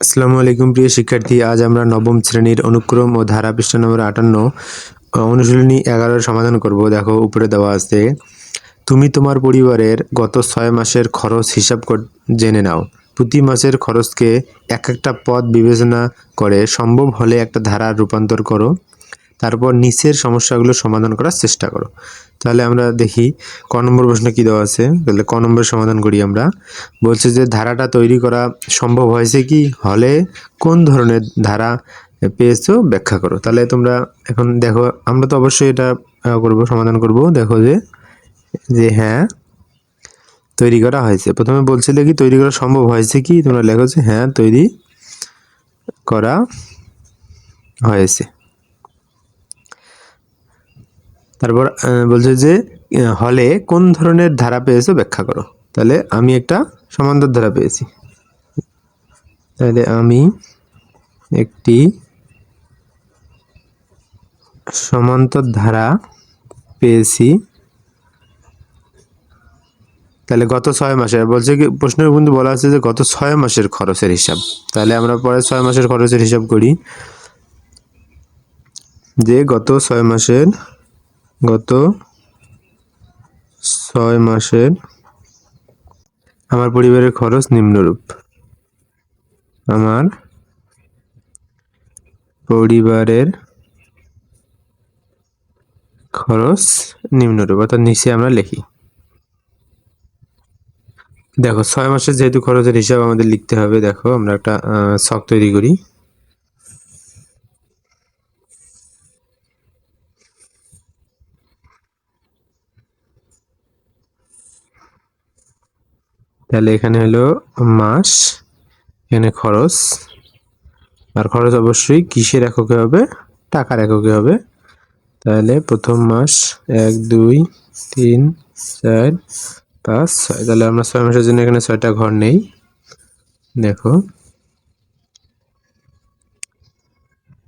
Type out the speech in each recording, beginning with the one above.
আসসালামু আলাইকুম, প্রিয় শিক্ষার্থী। আজ আমরা নবম শ্রেণির অনুক্রম ও ধারা পৃষ্ঠা নম্বর আটান্ন অনুশীলনী এগারোর সমাধান করব। দেখো, উপরে দেওয়া আছে, তুমি তোমার পরিবারের গত ছয় মাসের খরচ হিসাব জেনে নাও। প্রতি মাসের খরচকে এক একটা পদ বিবেচনা করে সম্ভব হলে একটা ধারা রূপান্তর করো। তারপর নিচের সমস্যাগুলো সমাধান করার চেষ্টা করো। তাহলে আমরা দেখি ক নম্বর প্রশ্ন কী দেওয়া আছে? তাহলে ক নম্বর সমাধান করি আমরা। বলছে যে, ধারাটা তৈরি করা সম্ভব হয়েছে কি? হলে কোন ধরনের ধারা পেয়েছ? ব্যাখ্যা করো। তাহলে তোমরা এখন দেখো, আমরা তো অবশ্যই এটা করব, সমাধান করব। দেখো যে যে হ্যাঁ তৈরি করা হয়েছে। প্রথমে বলছিলে কি, তৈরি করা সম্ভব হয়েছে কি? তোমরা লেখো যে হ্যাঁ তৈরি করা হয়েছে। তারপর বলছে যে হলে কোন ধরনের ধারা পেয়েছ ব্যাখ্যা করো। তাহলে আমি একটা সমান্তর ধারা পেয়েছি। তাহলে আমি একটি সমান্তর ধারা পেয়েছি। তাহলে গত ছয় মাসের, বলছে কি, প্রশ্নের কিন্তু বলা আছে যে গত ছয় মাসের খরচের হিসাব। তাহলে আমরা পরে ছয় মাসের খরচের হিসাব করি। যে গত ছয় মাসের গত ছয় মাসের আমার পরিবারের খরচ নিম্নরূপ। আমার পরিবারের খরচ নিম্নরূপ, অর্থাৎ নিচে আমরা লিখি। দেখো, ছয় মাসের যেহেতু খরচের হিসাব আমাদের লিখতে হবে, দেখো আমরা একটা ছক তৈরি করি। তাহলে এখানে হলো মাস, এখানে খরচ। আর খরচ অবশ্যই কিসের এককে হবে? টাকার এককে হবে। তাহলে প্রথম মাস এক, দুই, তিন, চার, পাঁচ, ছয়। তাহলে আমরা ছয় মাসের জন্য এখানে ছয়টা ঘর নেই। দেখো।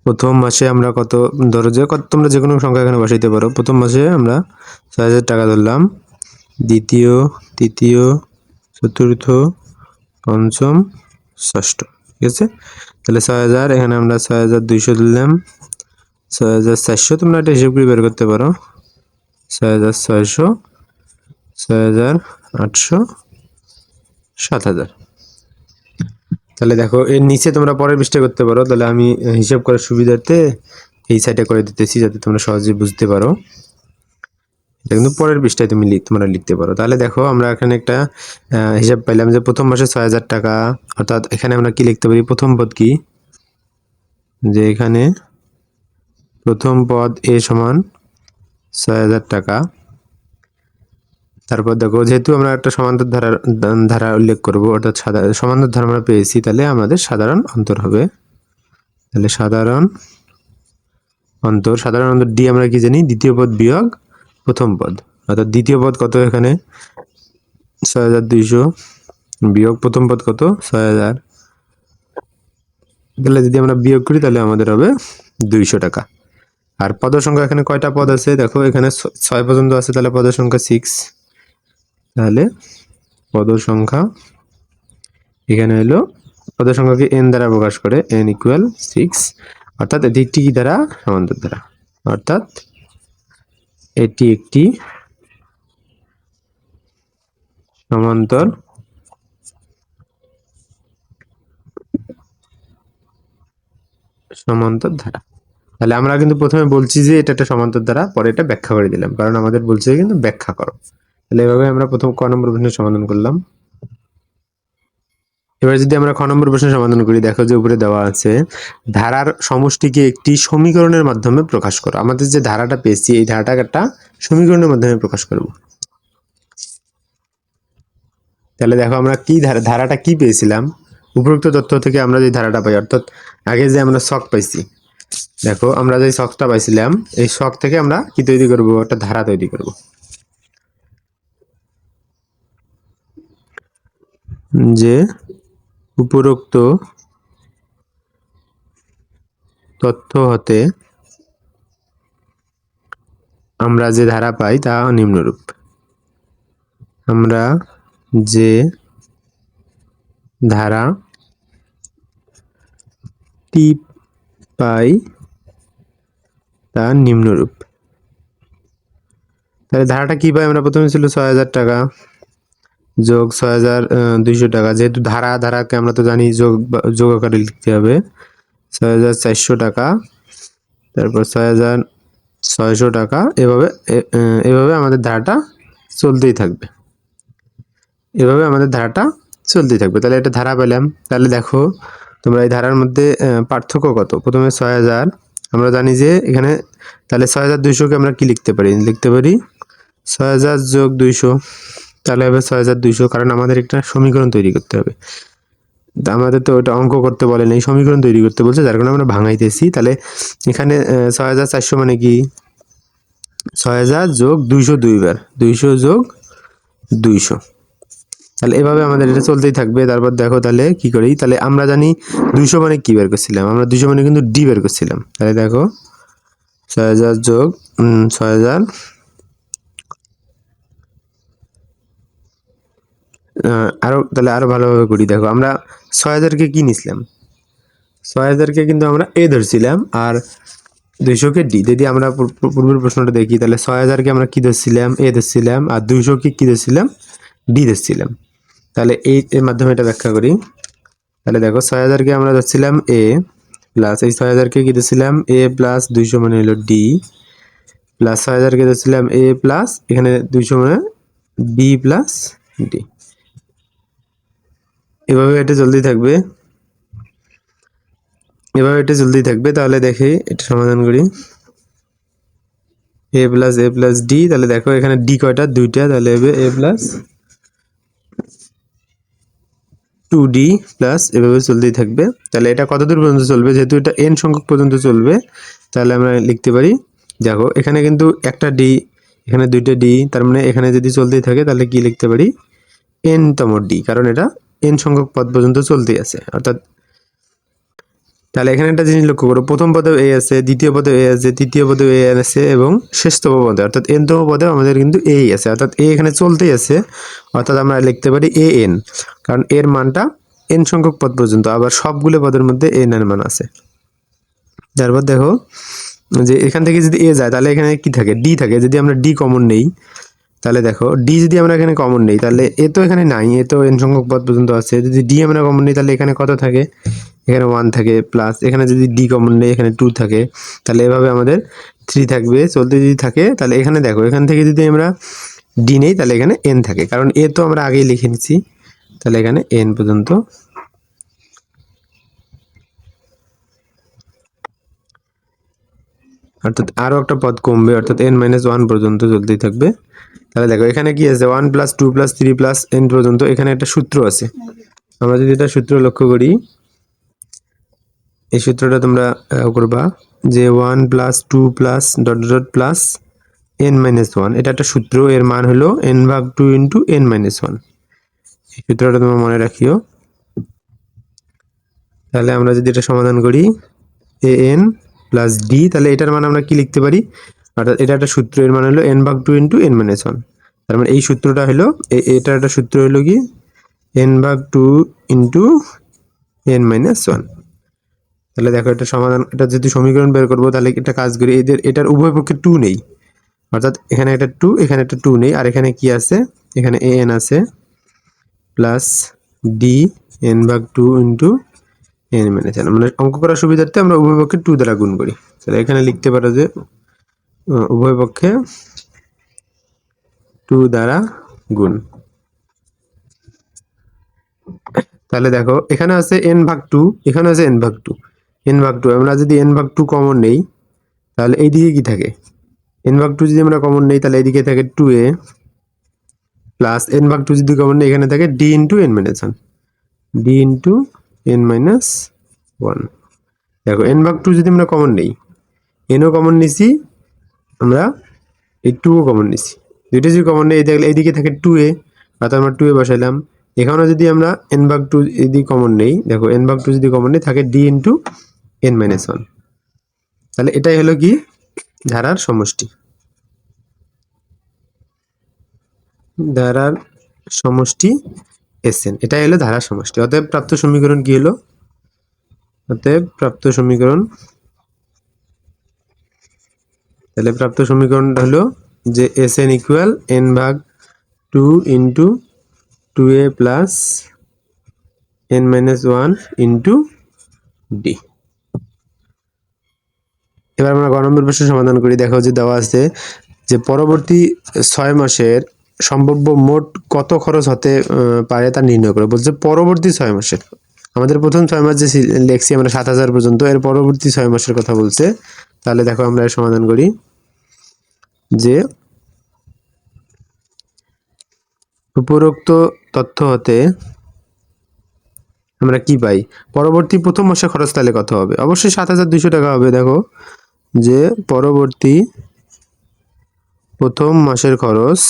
প্রথম মাসে আমরা কত ধরো যে কত তোমরা যে কোনো সংখ্যা এখানে বসাইতে পারো। প্রথম মাসে আমরা ছয় হাজার টাকা ধরলাম। দ্বিতীয়, তৃতীয় চতুর্থ, পঞ্চম, ষষ্ঠ। ঠিক আছে? তাহলে ছয় হাজার, এখানে আমরা ছয় হাজার দুইশো দিলাম। ছয় হাজার চারশো, তোমরা একটা হিসেব করে বের করতে পারো। ছয় হাজার ছয়শো, ছয় হাজার আটশো, সাত হাজার। তাহলে দেখো, এর নিচে তোমরা পরের পৃষ্ঠা করতে পারো। তাহলে আমি হিসাব করার সুবিধার্থে এই সাইডে করে দিতেছি, যাতে তোমরা সহজে বুঝতে পারো। কিন্তু পরের পৃষ্ঠায় তুমি তোমরা লিখতে পারো। তাহলে দেখো, আমরা এখানে একটা হিসাব পাইলাম যে প্রথম মাসে ছয় হাজার টাকা, অর্থাৎ এখানে আমরা কি লিখতে পারি? প্রথম পদ কি? যে এখানে প্রথম পদ এ সমান ছয় হাজার টাকা। তারপর দেখো, যেহেতু আমরা একটা সমান্তর ধারা ধারা উল্লেখ করব, অর্থাৎ সাধারণ সমান্তর ধারা আমরা পেয়েছি, তাহলে আমাদের সাধারণ অন্তর হবে। তাহলে সাধারণ অন্তর সাধারণ অন্তর ডি আমরা কি জানি? দ্বিতীয় পদ বিয়োগ প্রথম পদ। অর্থাৎ দ্বিতীয় পদ কত এখানে? ছয় হাজার দুইশো। বিয়োগ প্রথম পদ কত? ছয় হাজার। তাহলে যদি আমরা বিয়োগ করি, তাহলে আমাদের হবে দুইশো টাকা। আর পদ সংখ্যা এখানে কয়টা পদ আছে? দেখো, এখানে ছয় পর্যন্ত আছে, তাহলে পদের সংখ্যা সিক্স তাহলে পদ সংখ্যা এখানে হলো, পদের সংখ্যাকে এন দ্বারা প্রকাশ করে এন ইকুয়াল সিক্স অর্থাৎ এটি কি দ্বারা? সমান্তর দ্বারা। অর্থাৎ এটি একটি সমান্তর সমান্তর ধারা তাহলে আমরা কিন্তু প্রথমে বলছি যে এটা একটা সমান্তর ধারা পরে এটা ব্যাখ্যা করে দিলাম, কারণ আমাদের বলছে কিন্তু ব্যাখ্যা করো। তাহলে এভাবে আমরা প্রথম ক নম্বর প্রশ্নের সমাধান করলাম। এবার যদি আমরা খ নম্বর প্রশ্নের সমাধান করি, দেখো যে উপরে দেওয়া আছে, ধারার সমষ্টিকে একটি সমীকরণের মাধ্যমে প্রকাশ করো। আমাদের যে ধারাটা পেয়েছি, এই ধারাটা একটা সমীকরণের মাধ্যমে প্রকাশ করব। তাহলে দেখো আমরা কি ধারা, ধারাটা কি পেয়েছিলাম? উপরোক্ত তথ্য থেকে আমরা যে ধারাটা পাই, অর্থাৎ আগে যে আমরা শখ পাইছি, দেখো আমরা যে শখটা পাইছিলাম, এই শখ থেকে আমরা কি তৈরি করব? একটা ধারা তৈরি করব। যে উপরোক্ত তথ্য হতে আমরা যে ধারা পাই তা নিম্নরূপ। আমরা যে ধারা টি পাই তা নিম্নরূপ। তাহলে ধারাটা কি পাই? আমরা প্রথমে ছিল ছয় হাজার টাকা। যোগ ছয় হাজার দুইশো টাকা। যেহেতু ধারা, ধারাকে আমরা তো জানি যোগ যোগ আকারে লিখতে হবে। ছয় হাজার চারশো টাকা। তারপর ছয় হাজার ছয়শো টাকা। এভাবে এভাবে আমাদের ধারাটা চলতেই থাকবে। এভাবে আমাদের ধারাটা চলতেই থাকবে। তাহলে এটা ধারা পেলাম। তাহলে দেখো, তোমরা এই ধারার মধ্যে পার্থক্য কত? প্রথমে ছয় হাজার। আমরা জানি যে এখানে, তাহলে ছয় হাজার দুইশোকে আমরা কি লিখতে পারি? লিখতে পারি, ছয় হাজার যোগ দুইশো। তাহলে হবে ছয় হাজার দুইশো, কারণ আমাদের একটা সমীকরণ তৈরি করতে হবে। আমাদের তো ওটা অঙ্ক করতে বলে নেই, সমীকরণ তৈরি করতে বলছে, যার কারণে আমরা ভাঙাইতেছি। তাহলে এখানে ছয় হাজার চারশো মানে কি? ছয় হাজার যোগ দুইশো দুইবার দুইশো যোগ দুইশো। তাহলে এভাবে আমাদের এটা চলতেই থাকবে। তারপর দেখো তাহলে কি করি? তাহলে আমরা জানি দুইশো মানে কি বের করছিলাম? আমরা দুইশো মানে কিন্তু ডি বের করছিলাম। তাহলে দেখো ছয় হাজার যোগ ছয় হাজার আহ, আরও তাহলে আরও ভালোভাবে করি দেখো আমরা ছয় হাজারকে কি নিছিলাম? ছয় হাজারকে কিন্তু আমরা এ ধরছিলাম আর দুইশোকে ডি। যদি আমরা পূর- পূর- পূর্বের প্রশ্নটা দেখি তাহলে ছয় হাজারকে আমরা কী ধরছিলাম? এ ধরছিলাম আর দুইশোকে কী ধরছিলাম? ডি ধরছিলাম। তাহলে এই এর মাধ্যমে এটা ব্যাখ্যা করি। তাহলে দেখো ছয় হাজারকে আমরা ধরছিলাম এ প্লাস এই ছয় হাজারকে কী ধরছিলাম? এ প্লাস দুইশো মানে হলো ডি। প্লাস ছয় হাজারকে ধরছিলাম এ প্লাস এখানে দুইশো মানে ডি প্লাস ডি। এভাবে এটা জলদি থাকবে। এভাবে এটা জলদি থাকবে, তাহলে দেখি এটা সমাধান করি। A plus A plus D তাহলে দেখো এখানে ডি কয়টা? দুইটা, তাহলে A plus two D plus এভাবে চলতেই থাকবে। তাহলে এটা কতদূর পর্যন্ত চলবে? যেহেতু এটা এন সংখ্যক পর্যন্ত চলবে, তাহলে আমরা লিখতে পারি, দেখো এখানে কিন্তু একটা ডি এখানে দুইটা ডি তার মানে এখানে যদি চলতেই থাকে তাহলে কি লিখতে পারি? এন তম ডি কারণ এটা এন সংখ্যক পদ পর্যন্ত চলতেই আছে, অর্থাৎ তাহলে এখানে একটা জিনিস লক্ষ্য করো, প্রথম পদে এ আছে, দ্বিতীয় পদে এ আছে, তৃতীয় পদে এ আছে এবং শেষতম পদে, অর্থাৎ এনতম পদে আমাদের কিন্তু এই আছে, অর্থাৎ এ এখানে চলতেই আছে, অর্থাৎ আমরা লিখতে পারি এ এন কারণ এর মানটা এন সংখ্যক পদ পর্যন্ত, আবার সবগুলো পদের মধ্যে এন এর মান আছে। তারপর দেখো যে এখান থেকে যদি এ যায়, তাহলে এখানে কি থাকে? ডি থাকে, যদি আমরা ডি কমন নেই তাহলে দেখো ডি যদি আমরা এখানে কমন নেই, তাহলে এ তো এখানে নাই, এ তো এন সংখ্যক পদ পর্যন্ত আছে। যদি ডি আমরা কমন নেই, তাহলে এখানে কত থাকে? এখানে ওয়ান থাকে প্লাস এখানে যদি ডি কমন নেই, এখানে টু থাকে। তাহলে এভাবে আমাদের থ্রি থাকবে, চলতে যদি থাকে, তাহলে এখানে দেখো, এখান থেকে যদি আমরা ডি নেই, তাহলে এখানে এন থাকে। কারণ এ তো আমরা আগেই লিখে নিচ্ছি তাহলে এখানে এন পর্যন্ত অর্থাৎ আরও একটা পদ কমবে, অর্থাৎ এন মাইনাস ওয়ান পর্যন্ত চলতেই থাকবে। তাহলে দেখো, এখানে কি আছে? One plus two plus three plus N পর্যন্ত এখানে একটা সূত্র আছে। আমরা যদি এটা সূত্র লক্ষ্য করি, এই সূত্রটা তোমরা করবা যে one plus two plus dot dot plus N minus one এটা একটা সূত্র, এর মান হলো এন ভাগ two into N minus one এই সূত্রটা তোমরা মনে রাখিও। তাহলে আমরা যদি এটা সমাধান করি এ এন প্লাস ডি তাহলে এটার মান আমরা কি লিখতে পারি? অর্থাৎ এটা একটা সূত্র, এর মান হলো এন ভাগ two into N minus one তার মানে এই সূত্রটা হলো এটার একটা সূত্র হলো কি? এন ভাগ two into N minus one তাহলে দেখো এটা সমাধান, এটা যদি সমীকরণ বের করব, তাহলে এটা কাজ করি, এদের, এটার উভয় পক্ষে টু নেই। অর্থাৎ এখানে একটা টু এখানে একটা টু নেই, আর এখানে কি আছে? এখানে এ এন আছে প্লাস ডি এন ভাগ two into N minus N মানে অঙ্ক করার সুবিধার্থে আমরা উভয় পক্ষে টু দ্বারা গুণ করি। তাহলে এখানে লিখতে পারো যে উভয় পক্ষে টু দ্বারা গুণ। তাহলে দেখো, এখানে আছে এন ভাগ টু এখানে আছে এন ভাগ টু এন ভাগ টু আমরা যদি এন ভাগ টু কমন নেই, তাহলে এইদিকে কি থাকে? এন ভাগ টু যদি আমরা কমন নেই, তাহলে এইদিকে থাকে টু এ প্লাস এন ভাগ টু যদি কমন নেই, এখানে থাকে D into N minus one D into N minus one দেখো এন ভাগ টু যদি আমরা কমন নেই এনও কমন নিছি, আমরা এই টুও কমন নিছি। দুইটা যদি কমন নেই দেখলে এইদিকে থাকে টু এ অর্থাৎ আমরা টু এ বসাইলাম। এখানেও যদি আমরা এন ভাগ টু যদি কমন নেই, দেখো এন ভাগ টু যদি কমন নেই, থাকে D into N minus one তাহলে এটাই হলো কি? ধারার সমষ্টি। ধারার সমষ্টি এস এন এটাই হলো ধারার সমষ্টি অতএব প্রাপ্ত সমীকরণ কি হলো অতএব প্রাপ্ত সমীকরণ তাহলে প্রাপ্ত সমীকরণটা হলো যে এস এন ইকুয়াল এন ভাগ two into two A plus N minus one into D এবার আমরা গ নম্বর প্রশ্ন সমাধান করি। দেখো যে দেওয়া আছে যে পরবর্তী ছয় মাসের সম্ভাব্য মোট কত খরচ হতে পারে তা নির্ণয় করো। বলছে পরবর্তী ছয় মাসের। আমাদের প্রথম ছয় মাস যে লেখছি আমরা সাত হাজার পর্যন্ত, এর পরবর্তী ছয় মাসের কথা বলছে। তাহলে দেখো আমরা এর সমাধান করি। যে উপরোক্ত তথ্য হতে আমরা কি পাই? পরবর্তী প্রথম মাসে খরচ তাহলে কত হবে? অবশ্যই সাত হাজার দুইশো টাকা হবে, দেখো। যে পরবর্তী প্রথম মাসের খরচ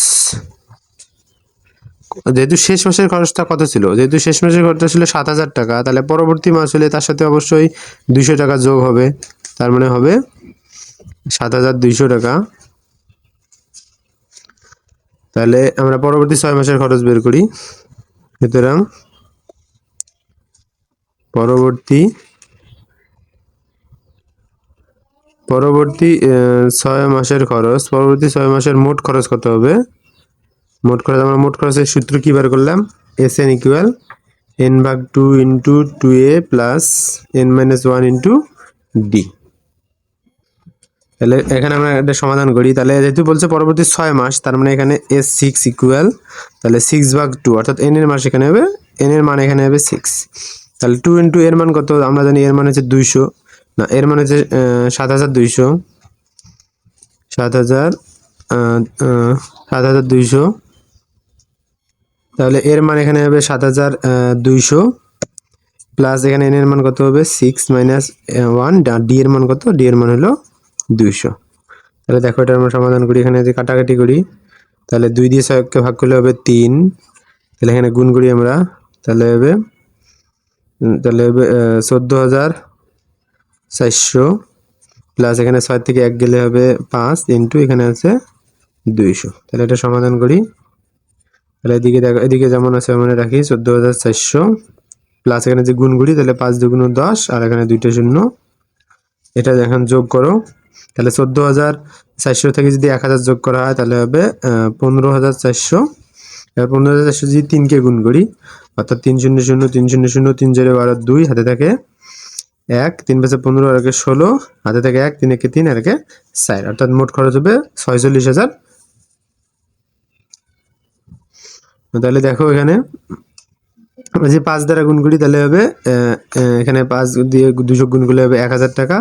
যেহেতু শেষ মাসের খরচটা কত ছিল? যেহেতু শেষ মাসের খরচটা ছিল সাত হাজার টাকা, তাহলে পরবর্তী মাস হলে তার সাথে অবশ্যই দুইশো টাকা যোগ হবে। তার মানে হবে সাত হাজার দুইশো টাকা। তাহলে আমরা পরবর্তী ছয় মাসের খরচ বের করি। সুতরাং পরবর্তী পরবর্তী ছয় মাসের খরচ, পরবর্তী ছয় মাসের মোট খরচ কত হবে? মোট খরচ, আমরা মোট খরচের সূত্র কী বার করলাম? এস এন ইকুয়াল এন ভাগ two into two A plus N minus one into D তাহলে এখানে আমরা একটা সমাধান করি। তাহলে যেহেতু বলছে পরবর্তী ছয় মাস, তার মানে এখানে এস সিক্স ইকুয়াল তাহলে সিক্স ভাগ টু অর্থাৎ এন এর মাস এখানে হবে এন এর মান এখানে হবে সিক্স তাহলে টু ইন্টু এর মান কত? আমরা জানি এর মান হচ্ছে দুইশো। না, এর মান হচ্ছে সাত হাজার দুইশো। সাত হাজার সাত হাজার দুইশো। তাহলে এর মান এখানে হবে সাত হাজার দুইশো। প্লাস এখানে এন এর মান কত হবে? সিক্স মাইনাস ওয়ান ডি এর মান কত? ডি এর মান হলো দুইশো। তাহলে দেখো এটা আমরা সমাধান করি। এখানে যে কাটাকাটি করি, তাহলে দুই দিয়ে ছয়কে ভাগ করলে হবে তিন। তাহলে এখানে গুণ করি আমরা। তাহলে হবে তাহলে হবে চোদ্দ হাজার চারশো। প্লাস এখানে ছয় থেকে এক গেলে হবে পাঁচ ইন্টু, এখানে আছে দুইশো। তাহলে এটা সমাধান করি। তাহলে এদিকে দেখো, এদিকে যেমন আছে মনে রাখি, চোদ্দ হাজার চারশো। প্লাস এখানে যে গুণ করি তাহলে পাঁচ দুগুণ দশ, আর এখানে দুইটা শূন্য। এটা এখন যোগ করো। তাহলে চোদ্দ হাজার চারশো থেকে যদি এক হাজার যোগ করা হয়, তাহলে হবে পনেরো হাজার চারশো। এবার পনেরো হাজার চারশো যদি তিনকে গুণ করি, অর্থাৎ তিন শূন্য শূন্য, তিন শূন্য শূন্য, তিন চারে বারো, দুই, হাতে থাকে এক, তিন পাঁচে পনেরো, আর একে ষোলো, হাতে থাকে এক, তিন একে তিন, আর একে চার। অর্থাৎ মোট খরচ হবে ছয়চল্লিশ হাজার তাহলে দেখো এখানে যে পাঁচ দ্বারা গুণ করি তাহলে হবে এখানে পাঁচ দিয়ে দুশো গুণ করলে হবে এক হাজার টাকা,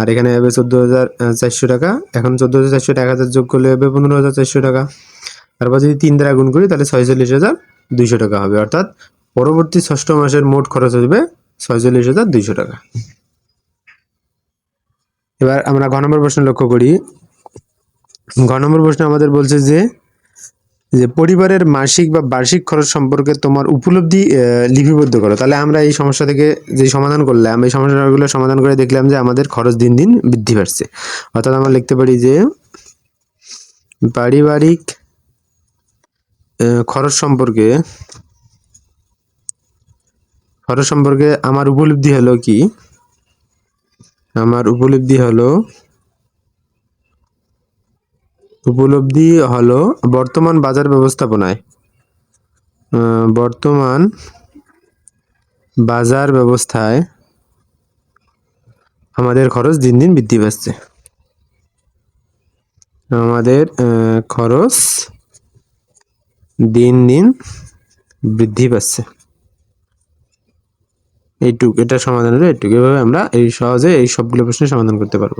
আর এখানে হবে চোদ্দ হাজার চারশো টাকা, এখন চোদ্দ হাজার চারশো এক হাজার যোগ করলে হবে পনেরো হাজার চারশো টাকা, তারপর যদি তিন দ্বারা গুণ করি তাহলে ছয়চল্লিশ হাজার দুইশো টাকা হবে, অর্থাৎ পরবর্তী ষষ্ঠ মাসের মোট খরচ হবে ছয়চল্লিশ হাজার দুইশো টাকা। এবার আমরা ঘ নম্বর প্রশ্ন লক্ষ্য করি। ঘ নম্বর প্রশ্ন আমাদের বলছে যে যে পরিবারের মাসিক বা বার্ষিক খরচ সম্পর্কে তোমার উপলব্ধি লিপিবদ্ধ করো। তাহলে আমরা এই সমস্যা থেকে যে সমাধান করলাম, এই সমস্যাগুলো সমাধান করে দেখলাম যে আমাদের খরচ দিন দিন বৃদ্ধি পাচ্ছে। অর্থাৎ আমরা লিখতে পারি যে পারিবারিক খরচ সম্পর্কে খরচ সম্পর্কে আমার উপলব্ধি হলো কি? আমার উপলব্ধি হলো উপলব্ধি হলো বর্তমান বাজার ব্যবস্থাপনায়। বর্তমান বাজার ব্যবস্থায় আমাদের খরচ দিন দিন বৃদ্ধি পাচ্ছে। আমাদের খরচ দিন দিন বৃদ্ধি পাচ্ছে। এইটুক, এটা সমাধান হলো এইটুক। এভাবে আমরা এই সহজে এই সবগুলো প্রশ্নের সমাধান করতে পারব।